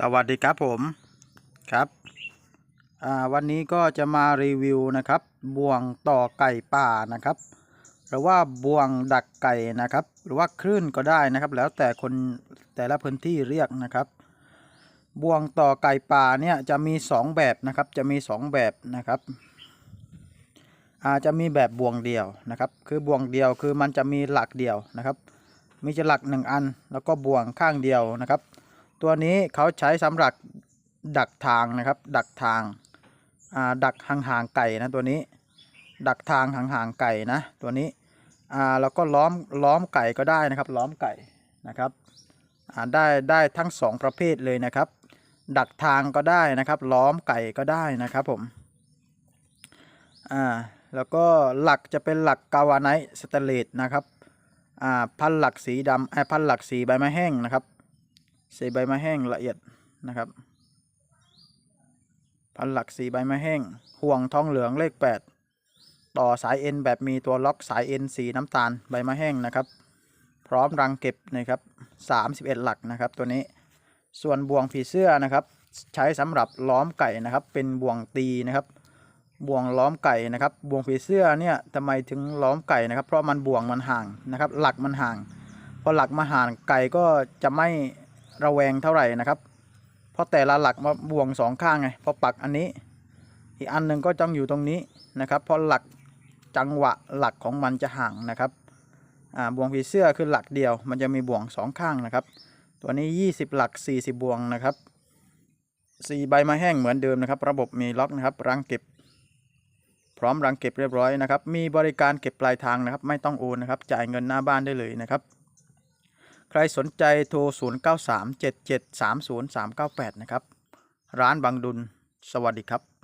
สวัสดีครับผมครับวันนี้ก็จะมารีวิวนะครับบ่วงต่อไก่ป่านะครับ หรือว่าบ่วงดักไก่นะครับ หรือว่าคลื่นก็ได้นะครับ แล้วแต่คนแต่ละพื้นที่เรียกนะครับบ่วงต่อไก่ป่าเนี่ยจะมีสองแบบนะครับจะมีสองแบบนะครับอาจจะมีแบบบ่วงเดียวนะครับ คือบ่วงเดียวคือมันจะมีหลักเดียวนะครับ มีจะหลักหนึ่งอันแล้วก็บ่วงข้างเดียวนะครับ ตัวนี้เขาใช้สำหรับดักทางนะครับ ดักทางดักห่างๆไก่นะตัวนี้ ดักทางห่างๆไก่นะตัวนี้อ่าแล้วก็ล้อมล้อมไก่ก็ได้นะครับ ล้อมไก่นะครับได้ได้ทั้งสองประเภทเลยนะครับ ดักทางก็ได้นะครับ ล้อมไก่ก็ได้นะครับผมอ่าแล้วก็หลักจะเป็นหลักกาวาไนท์สเตนเลสนะครับอ่าพันหลักสีดำไอ้พันหลักสีใบไม้แห้งนะครับ สีใบไม้แห้งละเอียดนะครับ พันหลักสีใบไม้แห้ง ห่วงทองเหลืองเลข 8 ต่อสายเอ็นแบบมีตัวล็อกสายเอ็นสีน้ำตาลใบไม้แห้งนะครับ พร้อมรังเก็บนะครับ31 หลักนะครับ ตัวนี้ส่วนบ่วงผีเสื้อนะครับ ใช้สำหรับล้อมไก่นะครับ เป็นบ่วงตีนะครับบ่วงล้อมไก่นะครับบ่วงผีเสื้อเนี่ยทำไมถึงล้อมไก่นะครับ เพราะมันบ่วงมันห่างนะครับ หลักมันห่างพอหลักมาห่างไก่ก็จะไม่ ระแวงเท่าไหร่นะครับ เพราะแต่ละหลักมาบ่วงสองข้างไงพอปักอันนี้ อีกอันหนึ่งก็ต้องอยู่ตรงนี้นะครับ เพราะหลักจังหวะหลักของมันจะห่างนะครับบ่วงผีเสื้อคือหลักเดียว มันจะมีบ่วงสองข้างนะครับ ตัวนี้ 20 หลัก 40 บ่วงนะครับสี่ใบม้แห้งเหมือนเดิมนะครับ ระบบมีล็อกนะครับรังเก็บ พร้อมรังเก็บเรียบร้อยนะครับ มีบริการเก็บปลายทางนะครับ ไม่ต้องโอนนะครับ จ่ายเงินหน้าบ้านได้เลยนะครับ รสนใจโทร 0937730398 นะครับ ร้านบางดุล สวัสดีครับ